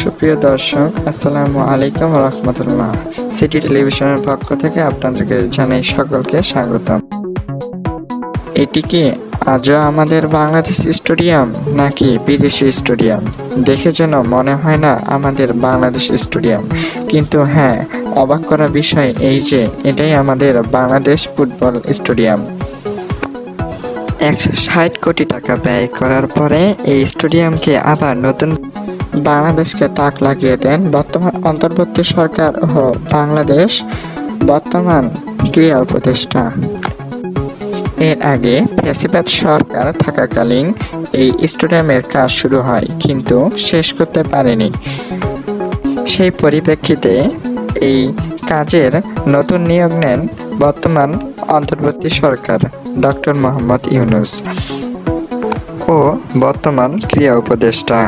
সুপ্রিয় দর্শক, আসসালামু আলাইকুম রহমতুল্লাহ। সিটি টেলিভিশনের পক্ষ থেকে আপনাদেরকে জানাই সকলকে স্বাগতম। এটি কি আজও আমাদের বাংলাদেশ স্টেডিয়াম নাকি বিদেশি স্টেডিয়াম? দেখে যেন মনে হয় না আমাদের বাংলাদেশ স্টেডিয়াম। কিন্তু হ্যাঁ অবাক করা বিষয় এই যে এটাই আমাদের বাংলাদেশ ফুটবল স্টেডিয়াম। একশো ষাট কোটি টাকা ব্যয় করার পরে এই স্টেডিয়ামকে আবার নতুন বাংলাদেশকে তাক লাগিয়ে দেন বর্তমান অন্তর্বর্তী সরকার ও বাংলাদেশ, বর্তমান ক্রীড়া উপদেষ্টা। এর আগে ফ্যাসিবাদ সরকার থাকাকালীন এই স্টেডিয়ামের কাজ শুরু হয়, কিন্তু শেষ করতে পারেনি। সেই পরিপ্রেক্ষিতে এই কাজের নতুন নিয়োগ নেন বর্তমান অন্তর্বর্তী সরকার ডক্টর মোহাম্মদ ইউনুস ও বর্তমান ক্রিয়া উপদেষ্টা।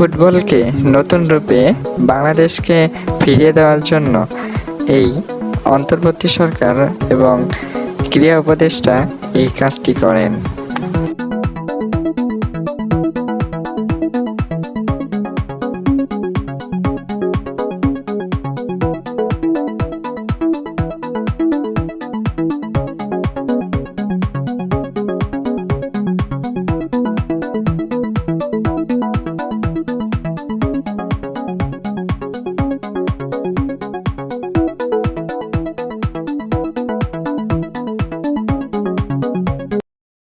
ফুটবলকে নতুন রূপে বাংলাদেশকে ফিরিয়ে দেওয়ার জন্য এই অন্তর্বর্তী সরকার এবং ক্রীড়া উপদেষ্টা এই কাজটি করেন।